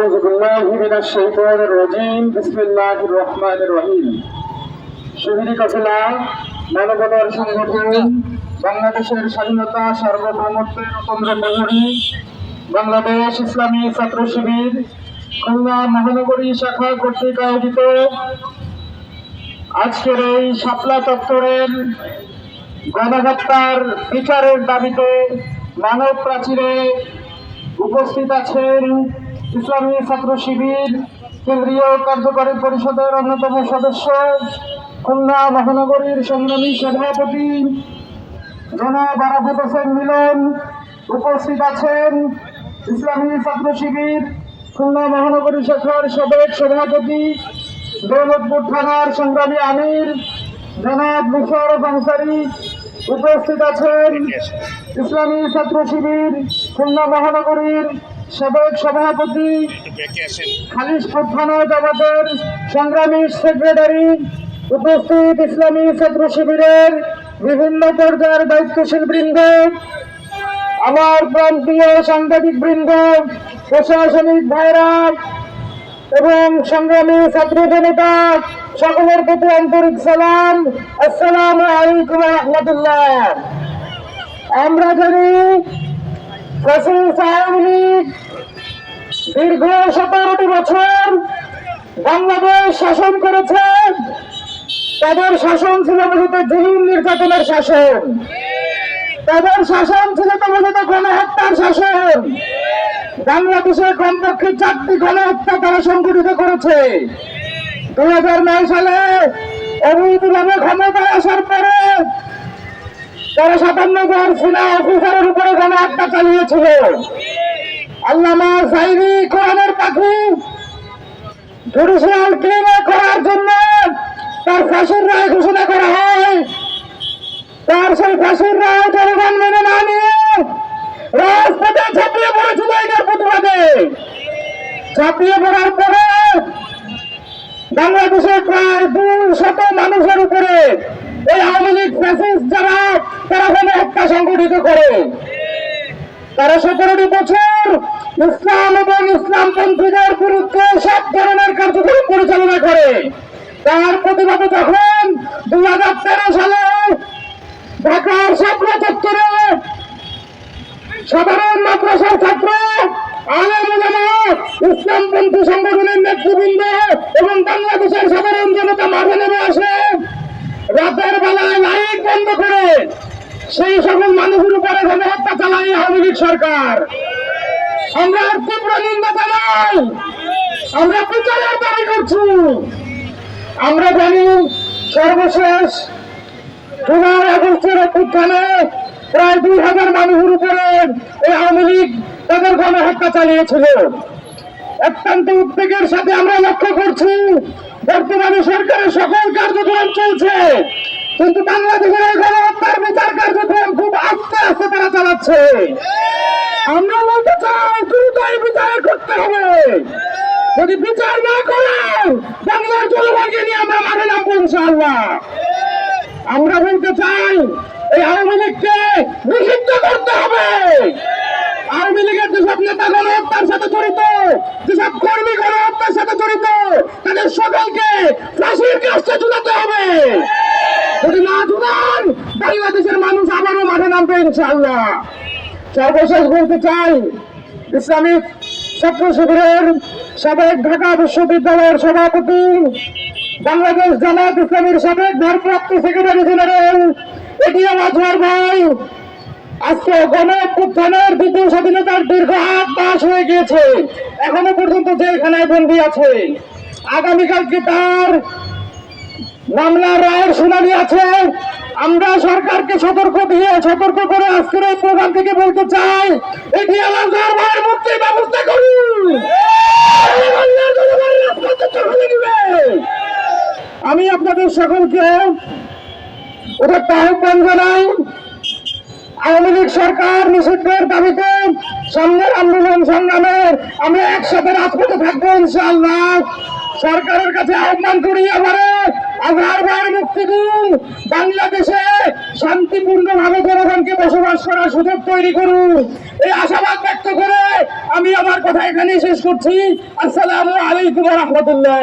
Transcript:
أعوذ بالله من الشيطان الرجيم بسم الله الرحمن الرحيم শহীদি কাফেলা মানবতার সংগঠন বাংলাদেশের স্বাধীনতা সার্বভৌমত্বের অতন্ত্র প্রহরী বাংলাদেশ ইসলামী ছাত্র শিবির খুলনা মহানগরী শাখা কর্তৃক আয়োজিত আজকের এই শাপলা চত্বরের গণহত্যার বিচারের দাবিতে মানব প্রাচীরে উপস্থিত আছেন ইসলামী ছাত্র শিবির, কেন্দ্রীয় কার্যকরী পরিষদের অন্যতম সদস্য, খুলনা মহানগরীর সংগ্রামী সভাপতি জনাব আরাফাত হোসেন মিলন উপস্থিত আছেন। ইসলামী ছাত্র শিবির, খুলনা মহানগরী শাখার সাবেক সভাপতি, দৌলতপুর থানার সংগ্রামী আমির, জনাব মুশারফ আনসারি উপস্থিত আছেন। ইসলামী ছাত্র শিবির, খুলনা মহানগরীর সাবেক সভাপতি খালিশপুর থানা জামাতের সংগ্রামী সেক্রেটারি উপস্থিত ইসলামী ছাত্র শিবিরের বিভিন্ন পর্যায়ের দায়িত্বশীল বৃন্দ, আমার প্রান্তীয় সাংবাদিক বৃন্দ, প্রশাসনিক ভাইরা এবং সংগ্রামী ছাত্র জনতা, সকলের প্রতি আন্তরিক সালাম। আসসালাম আলাইকুম রহমতুল্লাহ। আমরা জানি দীর্ঘ সতেরোটি বছর বাংলাদেশ শাসন করেছে। তাদের শাসন ছিল মূলত জুলুম নির্যাতনের শাসন। তাদের শাসন ছিল তো মূলত গণহত্যার শাসন। বাংলাদেশে কমপক্ষে চারটি গণহত্যা তারা সংগঠিত করেছে। দুই হাজার নয় সালে অবৈধভাবে ক্ষমতায় আসার পরে তারা সাতান্ন জন সিনা অফিসারের উপরে গণহত্যা চালিয়েছিল। আল্লামা কোরআনের পাখি। জুডিশিয়াল ক্লিনে করার জন্য তার ফাঁসির রায় ঘোষণা করা হয়। তার সেই ফাঁসির রায় জনগণ মেনে না নিয়ে রাজপথে ঝাঁপিয়ে পড়েছিল এটার প্রতিবাদে। ঝাঁপিয়ে পড়ার পরে বাংলাদেশের প্রায় দুই শত মানুষের উপরে এই আওয়ামী লীগ ফ্যাসিস্ট যারা তারা হত্যা সংগঠিত করে। তারা সতেরোটি বছর ইসলাম এবং ইসলামপন্থীদের বিরুদ্ধে সব ধরনের কার্যক্রম পরিচালনা করে। তার প্রতিবাদে যখন দুই হাজার তেরো সালে ঢাকার শাপলা চত্বরে সাধারণ মাদ্রাসার ছাত্র ইসলামপন্থী সংগঠনের নেতৃবৃন্দ এবং বাংলাদেশের সাধারণ জনতা মাঠে নেমে আসে। রাতের বেলায় লাইট বন্ধ করে সেই সকল আওয়ামী সরকার। আমরা তীব্র নিন্দা জানাই। আমরা বিচারের দাবি করছি। আমরা জানি সর্বশেষ জুলাই আগস্টের অভ্যুত্থানে প্রায় দুই হাজার মানুষের উপরে এই আওয়ামী লীগ তাদের গণহত্যা চালিয়েছিল। অত্যন্ত উদ্বেগের সাথে আমরা লক্ষ্য করছি, বর্তমানে সরকারের সকল কার্যক্রম চলছে। কিন্তু বাংলাদেশের গণহত্যার বিচার কার্যক্রম খুব আস্তে আস্তে তারা চালাচ্ছে। আমরা বলতে চাই দ্রুত বিচার করতে হবে। যদি বিচার না করেন বাংলার জনগণকে নিয়ে আমরা মাঠে নামবো ইনশাআল্লাহ। আমরা বলতে চাই, এই আওয়ামী লীগকে নিষিদ্ধ করতে হবে। আওয়ামী লীগের যেসব নেতা গণহত্যার সাথে জড়িত, যেসব কর্মী গণহত্যার সাথে জড়িত, তাদের সকলকে ফাঁসির কাছে ঝুলাতে হবে। বাংলাদেশের মানুষ আবারও মাঠে নামবে ইনশাআল্লাহ। সর্বশেষ বলতে চাই, ইসলামিক ছাত্র শিবিরের সাবেক ঢাকা বিশ্ববিদ্যালয়ের সভাপতি, বাংলাদেশ জামাত ইসলামের সাবেক ভারপ্রাপ্ত সেক্রেটারি জেনারেল এটিএম আজহার ভাই। আজকে গণ অভ্যুত্থানের দ্বিতীয় স্বাধীনতার দীর্ঘ আট মাস হয়ে গিয়েছে। এখনও পর্যন্ত জেলখানায় বন্দী আছে। আগামীকালকে তার মামলার রায়ের শুনানি আছে। আমরা সরকারকে সতর্ক দিয়ে, সতর্ক করে আজকের এই প্রোগ্রাম থেকে বলতে চাই, এটি আমার ভাইয়ের মুক্তির ব্যবস্থা করুন। আমি আপনাদের সকলকে ওদের আহ্বান জানাই। আওয়ামী লীগ সরকার নিষিদ্ধের দাবিতে সামনের আন্দোলন সংগ্রামের আমরা একসাথে রাজপথে থাকব ইনশাআল্লাহ। সরকারের কাছে আহ্বান করি এবারে। আগারবার মুক্তি দিন। বাংলাদেশে শান্তিপূর্ণভাবে জনগণকে বসবাস করার সুযোগ তৈরি করুন। এই আশাবাদ ব্যক্ত করে আমি আমার কথা এখানেই শেষ করছি। আসসালামু আলাইকুম রহমতুল্লাহ।